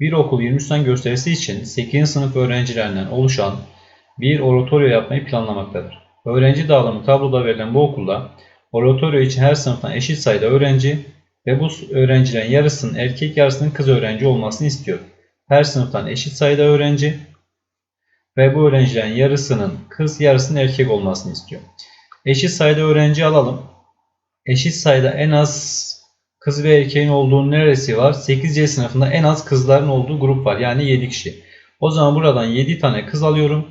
Bir okul 23 tane gösterisi için 8. sınıf öğrencilerinden oluşan bir oratoryo yapmayı planlamaktadır. Öğrenci dağılımı tabloda verilen bu okulda oratoryo için her sınıftan eşit sayıda öğrenci ve bu öğrencilerin yarısının erkek yarısının kız öğrenci olmasını istiyor. Her sınıftan eşit sayıda öğrenci ve bu öğrencilerin yarısının kız yarısının erkek olmasını istiyor. Eşit sayıda öğrenci alalım. Eşit sayıda en az kız ve erkeğin olduğu neresi var? 8C sınıfında en az kızların olduğu grup var. Yani 7 kişi. O zaman buradan 7 tane kız alıyorum.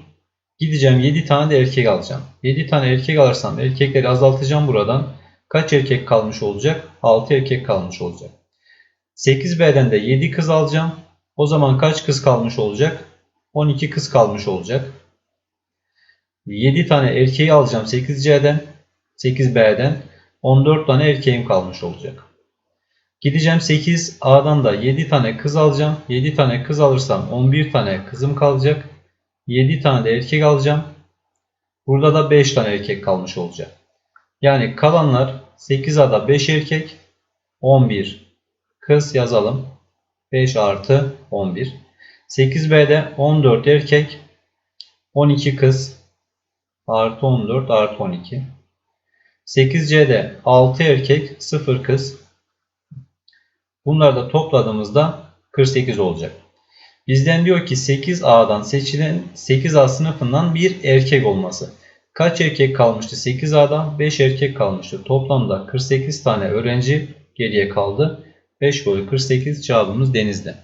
Gideceğim 7 tane de erkek alacağım. 7 tane erkek alırsam erkekleri azaltacağım buradan. Kaç erkek kalmış olacak? 6 erkek kalmış olacak. 8B'den de 7 kız alacağım. O zaman kaç kız kalmış olacak? 12 kız kalmış olacak. 7 tane erkeği alacağım 8C'den. 8B'den. 14 tane erkeğim kalmış olacak. Gideceğim 8A'dan da 7 tane kız alacağım. 7 tane kız alırsam 11 tane kızım kalacak. 7 tane de erkek alacağım. Burada da 5 tane erkek kalmış olacak. Yani kalanlar 8A'da 5 erkek, 11 kız yazalım. 5 artı 11. 8B'de 14 erkek, 12 kız artı 14 artı 12. 8C'de 6 erkek, 0 kız. Bunları da topladığımızda 48 olacak. Bizden diyor ki 8A'dan seçilen 8A sınıfından bir erkek olması. Kaç erkek kalmıştı 8A'dan? 5 erkek kalmıştı. Toplamda 48 tane öğrenci geriye kaldı. 5 bölü 48 cevabımız denizde.